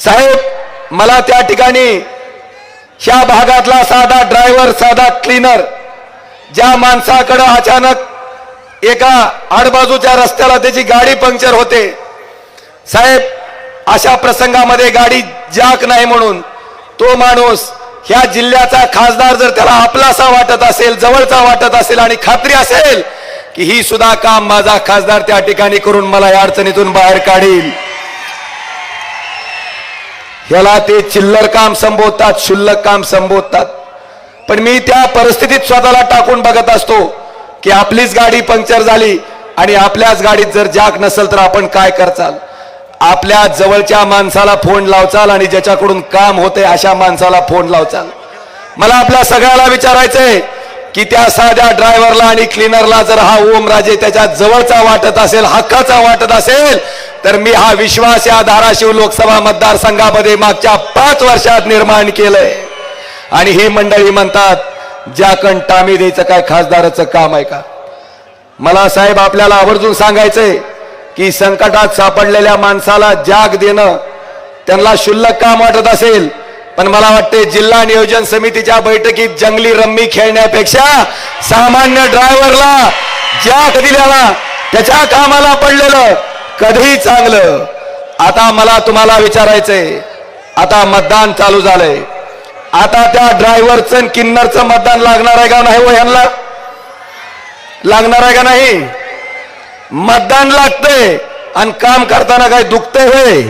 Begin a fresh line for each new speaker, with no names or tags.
साहेब मला त्या ठिकाणी ह्या भागातला साधा ड्रायव्हर साधा क्लीनर ज्या माणसाकडं अचानक एका आडबाजूच्या रस्त्याला त्याची गाडी पंक्चर होते. साहेब अशा प्रसंगामध्ये गाडी जाक नाही म्हणून तो माणूस ह्या जिल्ह्याचा खासदार जर त्याला आपलासा वाटत असेल जवळचा वाटत असेल आणि खात्री असेल की ही सुद्धा काम माझा खासदार त्या ठिकाणी करून मला या अडचणीतून बाहेर काढील. ह्याला ते चिल्लर काम संबोधतात क्षुल्लक काम संबोधतात. पण मी त्या परिस्थितीत स्वतःला टाकून बघत असतो की आपलीच गाडी पंक्चर झाली आणि आपल्याच गाडीत जर जाक नसेल तर आपण काय करचाल? आपल्या जवळच्या माणसाला फोन लावचाल आणि ज्याच्याकडून काम होते अशा माणसाला फोन लावचाल. मला आपल्या सगळ्याला विचारायचंय की त्या साध्या ड्रायव्हरला आणि क्लीनरला जर हा ओमराजे त्याच्या जवळचा वाटत असेल हक्काचा वाटत असेल तर मी हा विश्वास या धाराशिव लोकसभा मतदारसंघामध्ये मागच्या पाच वर्षात निर्माण केलंय. आणि ही मंडळी म्हणतात ज्याकण टामी द्यायचं काय खासदाराचं काम आहे का? मला साहेब आपल्याला आवर्जून सांगायचंय की संकटात सापडलेल्या माणसाला जाग देणं त्यांना शुल्लक काम वाटत असेल पण मला वाटते जिल्हा नियोजन समितीच्या बैठकीत जंगली रम्मी खेळण्यापेक्षा सामान्य ड्रायव्हरला जाग दिल्याला त्याच्या कामाला पडलेलं कधीही चांगलं. आता मला तुम्हाला विचारायचंय. आता मतदान चालू झालंय. आता त्या ड्रायव्हरचं किन्नरचं मतदान लागणार आहे का नाही हो ह्यांना? लागणार आहे का नाही? मतदान लागतंय. आणि काम करताना काय दुखतंय होय?